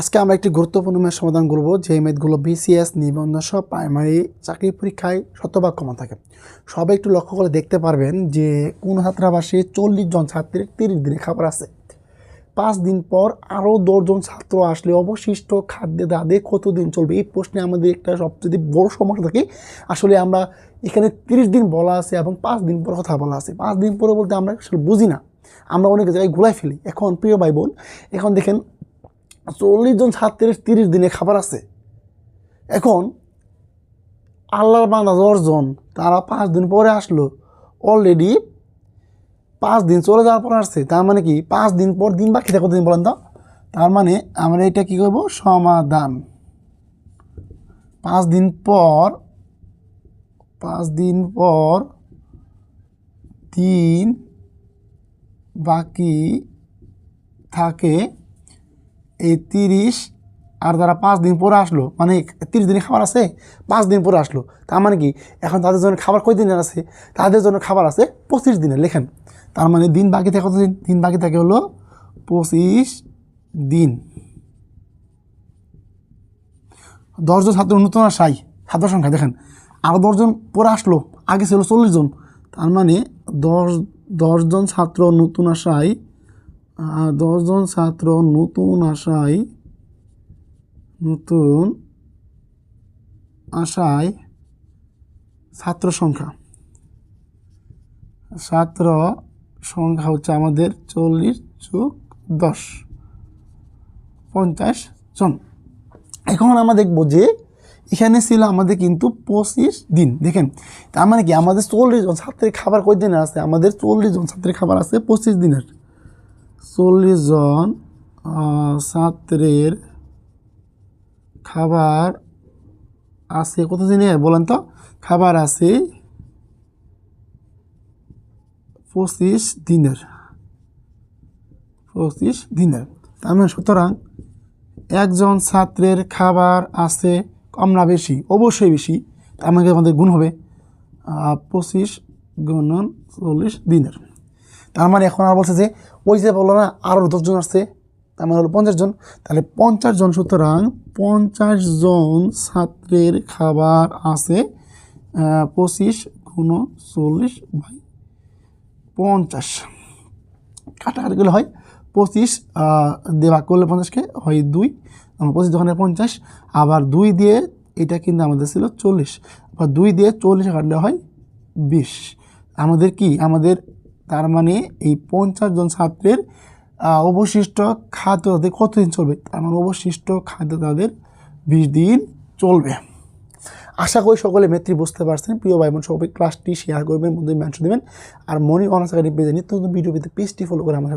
আজকে আমরা একটি গুরুত্বপূর্ণ ম্যাথ সমাধান করব, যে ম্যাথগুলো বিসিএস নিবন্ধন সহ প্রাইমারি চাকরি পরীক্ষায় শতভাগ কমন থাকে। সবাই একটু লক্ষ্য করে দেখতে পারবেন যে কোন ছাত্রাবাসে চল্লিশ জন ছাত্রের তিরিশ দিনে খাবার আছে। পাঁচ দিন পর আরও দশজন ছাত্র আসলে অবশিষ্ট খাদ্যে দাদে কতদিন চলবে, এই প্রশ্নে আমাদের একটা সবচেয়ে বড় সমস্যা থাকে। আসলে আমরা এখানে তিরিশ দিন বলা আছে এবং পাঁচ দিন পর কথা বলা আছে। পাঁচ দিন পরে বলতে আমরা আসলে বুঝি না। আমরা অনেক জায়গায় ঘুলাই ফেলি। এখন প্রিয় ভাই বোন, এখন দেখেন চল্লিশ জন ছাত্রের তিরিশ দিনে খাবার আছে। এখন আল্লাহর বান্দা দশজন তারা পাঁচ দিন পরে আসলো অলরেডি পাঁচ দিন চলে যাওয়ার পর আসছে। তার মানে কি? পাঁচ দিন পর দিন বাকি থাকে কতদিন বলেন তো? তার মানে আমরা এটা কি করব? সমাধান। পাঁচ দিন পর, পাঁচ দিন পর দিন বাকি থাকে এই তিরিশ আর তারা পাঁচ দিন পরে আসলো মানে তিরিশ দিনে খাবার আছে পাঁচ দিন পরে আসলো। তার মানে কি? এখন তাদের জন্য খাবার কয় দিনের আছে? তাদের জন্য খাবার আছে পঁচিশ দিনের লেখেন। তার মানে দিন বাকি থাকে কত দিন? বাকি থাকে হলো পঁচিশ দিন। দশজন ছাত্র নতুন আসাই ছাত্র সংখ্যা দেখেন। আরও দশজন পরে আসলো আগে ছিল চল্লিশ জন। তার মানে দশ দশজন ছাত্র নতুন আহ, দশজন ছাত্র নতুন আশায় নতুন আশায় ছাত্র সংখ্যা। ছাত্র সংখ্যা হচ্ছে আমাদের চল্লিশ যোগ দশ, পঞ্চাশ জন। এখন আমরা দেখব যে এখানে ছিল আমাদের কিন্তু পঁচিশ দিন। দেখেন, তার মানে কি? আমাদের চল্লিশ জন ছাত্রের খাবার কয় দিনের আছে? আমাদের চল্লিশ জন ছাত্রের খাবার আছে পঁচিশ দিনের। চল্লিশ জন ছাত্রের খাবার আছে। কত দিনের বলেন তো? খাবার আছে পঁচিশ দিনের। পঁচিশ দিনের। তার মানে সুতরাং একজন ছাত্রের খাবার আছে কম না বেশি? অবশ্যই বেশি। তার মানে আমাদের গুণ হবে পঁচিশ গুণন চল্লিশ দিনের। তার মানে এখন আর বলছে যে, ওই যে বলল না আরও দশজন আসছে। তার মানে হলো পঞ্চাশ জন। তাহলে পঞ্চাশ জন সুতরাং পঞ্চাশ জন ছাত্রের খাবার আছে পঁচিশ গুণ চল্লিশ বাই পঞ্চাশ। কাটাকাটি গেলে হয়, পঁচিশ ভাগ করলে পঞ্চাশকে হয় দুই। পঁচিশ দোকানে পঞ্চাশ, আবার দুই দিয়ে এটা কিন্তু আমাদের ছিল চল্লিশ। আবার দুই দিয়ে চল্লিশ কাটলে হয় বিশ। আমাদের কি? আমাদের তার মানে এই পঞ্চাশ জন ছাত্রের অবশিষ্ট খাদ্য তাদের কতদিন চলবে? তার মানে অবশিষ্ট খাদ্য তাদের বিশ দিন চলবে। আশা করি সকলে মেত্রী বুঝতে পারছেন। প্রিয় ভাই বোন সবাই ক্লাসটি শেয়ার করবেন বন্ধু ম্যাচ দেবেন। আর মনি অনার্স একাডেমি পেজে নিত্য নতুন ভিডিও পেতে পেজটি ফলো করে আমার।